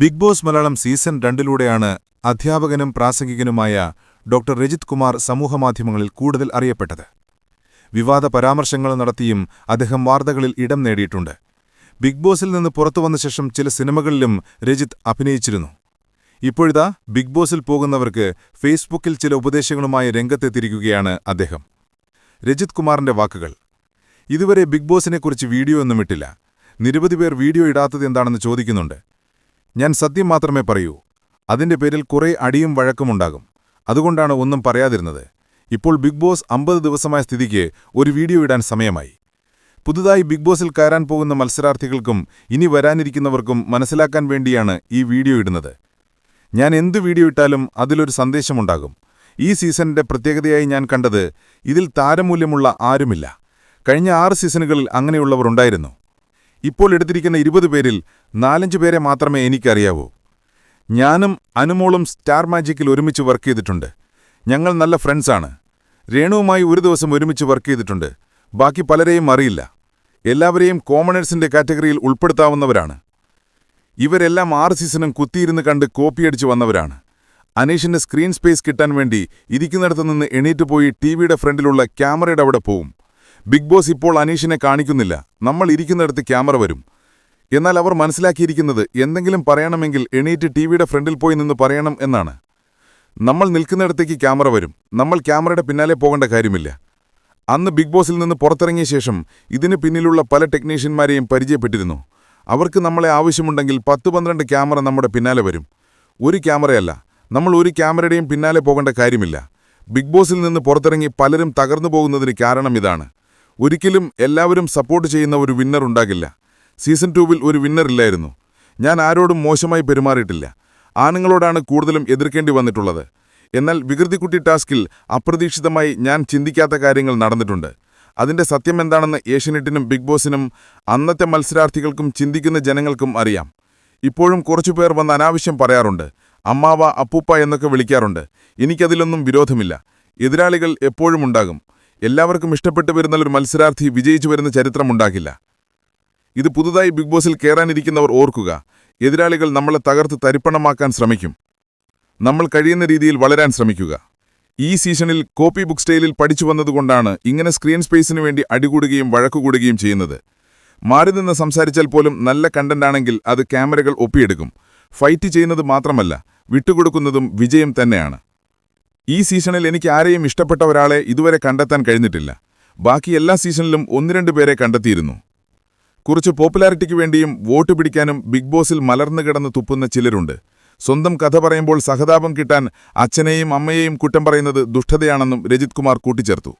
Big Boss Malayalam season രണ്ടിലൂടെയാണ് അധ്യാപകനും പ്രാസംഗികനുമായ ഡോക്ടർ രജിത് കുമാർ സമൂഹമാധ്യമങ്ങളിൽ കൂടുതൽ അറിയപ്പെട്ടത്. വിവാദ പരാമർശങ്ങൾ നടത്തിയും അദ്ദേഹം വാർത്തകളിൽ ഇടം നേടിയിട്ടുണ്ട്. ബിഗ് ബോസിൽ നിന്ന് പുറത്തുവന്ന ശേഷം ചില സിനിമകളിലും രജിത് അഭിനയിച്ചിരുന്നു. ഇപ്പോഴിതാ ബിഗ് ബോസിൽ പോകുന്നവർക്ക് ഫേസ്ബുക്കിൽ ചില ഉപദേശങ്ങളുമായി രംഗത്തെത്തിയിരിക്കുകയാണ് അദ്ദേഹം. രജിത് കുമാറിന്റെ വാക്കുകൾ. ഇതുവരെ ബിഗ് ബോസിനെക്കുറിച്ച് വീഡിയോ ഒന്നും ഇട്ടില്ല. നിരവധി പേർ വീഡിയോ ഇടാത്തത് എന്താണെന്ന് ചോദിക്കുന്നുണ്ട്. ഞാൻ സത്യം മാത്രമേ പറയൂ. അതിന്റെ പേരിൽ കുറേ അടിയും വഴക്കുമുണ്ടാകും അതുകൊണ്ടാണ് ഒന്നും പറയാതിരുന്നത്. ഇപ്പോൾ ബിഗ് ബോസ് അമ്പത് ദിവസമായ സ്ഥിതിക്ക് ഒരു വീഡിയോ ഇടാൻ സമയമായി. പുതുതായി ബിഗ് ബോസിൽ കയറാൻ പോകുന്ന മത്സരാർത്ഥികൾക്കും ഇനി വരാനിരിക്കുന്നവർക്കും മനസ്സിലാക്കാൻ വേണ്ടിയാണ് ഈ വീഡിയോ ഇടുന്നത്. ഞാൻ എന്ത് വീഡിയോ ഇട്ടാലും അതിലൊരു സന്ദേശമുണ്ടാകും. ഈ സീസണിന്റെ പ്രത്യേകതയായി ഞാൻ കണ്ടത് ഇതിൽ താരമൂല്യമുള്ള ആരുമില്ല. കഴിഞ്ഞ ആറ് സീസണുകളിൽ അങ്ങനെയുള്ളവർ ഉണ്ടായിരുന്നു. ഇപ്പോൾ എടുത്തിരിക്കുന്ന ഇരുപത് പേരിൽ നാലഞ്ച് പേരെ മാത്രമേ എനിക്കറിയാവൂ. ഞാനും അനുമോളും സ്റ്റാർ മാജിക്കിൽ ഒരുമിച്ച് വർക്ക് ചെയ്തിട്ടുണ്ട്. ഞങ്ങൾ നല്ല ഫ്രണ്ട്സാണ് രേണുവുമായി ഒരു ദിവസം ഒരുമിച്ച് വർക്ക് ചെയ്തിട്ടുണ്ട്. ബാക്കി പലരെയും അറിയില്ല. എല്ലാവരെയും കോമണേഴ്സിന്റെ കാറ്റഗറിയിൽ ഉൾപ്പെടുത്താവുന്നവരാണ്. ഇവരെല്ലാം ആറ് സീസണും കുത്തിയിരുന്ന് കണ്ട് കോപ്പിയടിച്ച് വന്നവരാണ്. അനീഷിന്റെ സ്ക്രീൻ സ്പേസ് കിട്ടാൻ വേണ്ടി ഇരിക്കുന്നിടത്തുനിന്ന് എണീറ്റ് പോയി ടി വിയുടെ ഫ്രണ്ടിലുള്ള ക്യാമറയുടെ അവിടെ പോവും. ബിഗ് ബോസ് ഇപ്പോൾ അനീഷിനെ കാണിക്കുന്നില്ല. നമ്മൾ ഇരിക്കുന്നിടത്ത് ക്യാമറ വരും. എന്നാൽ അവർ മനസ്സിലാക്കിയിരിക്കുന്നത് എന്തെങ്കിലും പറയണമെങ്കിൽ എണീറ്റ് ടി വിയുടെ ഫ്രണ്ടിൽ പോയി നിന്ന് പറയണം എന്നാണ്. നമ്മൾ നിൽക്കുന്നിടത്തേക്ക് ക്യാമറ വരും. നമ്മൾ ക്യാമറയുടെ പിന്നാലെ പോകേണ്ട കാര്യമില്ല. അന്ന് ബിഗ് ബോസിൽ നിന്ന് പുറത്തിറങ്ങിയ ശേഷം ഇതിന് പിന്നിലുള്ള പല ടെക്നീഷ്യന്മാരെയും പരിചയപ്പെട്ടിരുന്നു. അവർക്ക് നമ്മളെ ആവശ്യമുണ്ടെങ്കിൽ പത്ത് പന്ത്രണ്ട് ക്യാമറ നമ്മുടെ പിന്നാലെ വരും. ഒരു ക്യാമറയല്ല. നമ്മൾ ഒരു ക്യാമറയുടെയും പിന്നാലെ പോകേണ്ട കാര്യമില്ല. ബിഗ് ബോസിൽ നിന്ന് പുറത്തിറങ്ങി പലരും തകർന്നു പോകുന്നതിന് കാരണം ഇതാണ്. ഒരിക്കലും എല്ലാവരും സപ്പോർട്ട് ചെയ്യുന്ന ഒരു വിന്നർ ഉണ്ടാകില്ല. സീസൺ ടൂവിൽ ഒരു വിന്നർ ഇല്ലായിരുന്നു. ഞാൻ ആരോടും മോശമായി പെരുമാറിയിട്ടില്ല. ആണുങ്ങളോടാണ് കൂടുതലും എതിർക്കേണ്ടി വന്നിട്ടുള്ളത്. എന്നാൽ വികൃതിക്കുട്ടി ടാസ്കിൽ അപ്രതീക്ഷിതമായി ഞാൻ ചിന്തിക്കാത്ത കാര്യങ്ങൾ നടന്നിട്ടുണ്ട്. അതിന്റെ സത്യം എന്താണെന്ന് ഏഷ്യനെറ്റിനും ബിഗ് ബോസിനും അന്നത്തെ മത്സരാർത്ഥികൾക്കും ചിന്തിക്കുന്ന ജനങ്ങൾക്കും അറിയാം. ഇപ്പോഴും കുറച്ചുപേർ വന്ന് അനാവശ്യം പറയാറുണ്ട്. അമ്മാവ അപ്പൂപ്പ എന്നൊക്കെ വിളിക്കാറുണ്ട്. എനിക്കതിലൊന്നും വിരോധമില്ല. എതിരാളികൾ എപ്പോഴും ഉണ്ടാകും. എല്ലാവർക്കും ഇഷ്ടപ്പെട്ടു വരുന്ന ഒരു മത്സരാർത്ഥി വിജയിച്ചു വരുന്ന ചരിത്രമുണ്ടാകില്ല. ഇത് പുതുതായി ബിഗ് ബോസിൽ കയറാനിരിക്കുന്നവർ ഓർക്കുക എതിരാളികൾ നമ്മളെ തകർത്ത് തരിപ്പണമാക്കാൻ ശ്രമിക്കും. നമ്മൾ കഴിയുന്ന രീതിയിൽ വളരാൻ ശ്രമിക്കുക. ഈ സീസണിൽ കോപ്പി ബുക്ക് സ്റ്റൈലിൽ പഠിച്ചു വന്നതുകൊണ്ടാണ് ഇങ്ങനെ സ്ക്രീൻ സ്പേസിനു വേണ്ടി അടികൂടുകയും വഴക്കുകൂടുകയും ചെയ്യുന്നത്. മാറി നിന്ന് സംസാരിച്ചാൽ പോലും നല്ല കണ്ടന്റാണെങ്കിൽ അത് ക്യാമറകൾ ഒപ്പിയെടുക്കും. ഫൈറ്റ് ചെയ്യുന്നത് മാത്രമല്ല വിട്ടുകൊടുക്കുന്നതും വിജയം തന്നെയാണ്. ഈ സീസണിൽ എനിക്ക് ആരെയും ഇഷ്ടപ്പെട്ട ഒരാളെ ഇതുവരെ കണ്ടെത്താൻ കഴിഞ്ഞിട്ടില്ല. ബാക്കി എല്ലാ സീസണിലും ഒന്ന് രണ്ട് പേരെ കണ്ടെത്തിയിരുന്നു. കുറച്ച് പോപ്പുലാരിറ്റിക്ക് വേണ്ടിയും വോട്ട് പിടിക്കാനും ബിഗ് ബോസിൽ മലർന്നു കിടന്ന് തുപ്പുന്ന ചിലരുണ്ട്. സ്വന്തം കഥ പറയുമ്പോൾ സഹതാപം കിട്ടാൻ അച്ഛനെയും അമ്മയെയും കുറ്റം പറയുന്നത് ദുഷ്ടതയാണെന്നും രജിത് കുമാർ കൂട്ടിച്ചേർത്തു.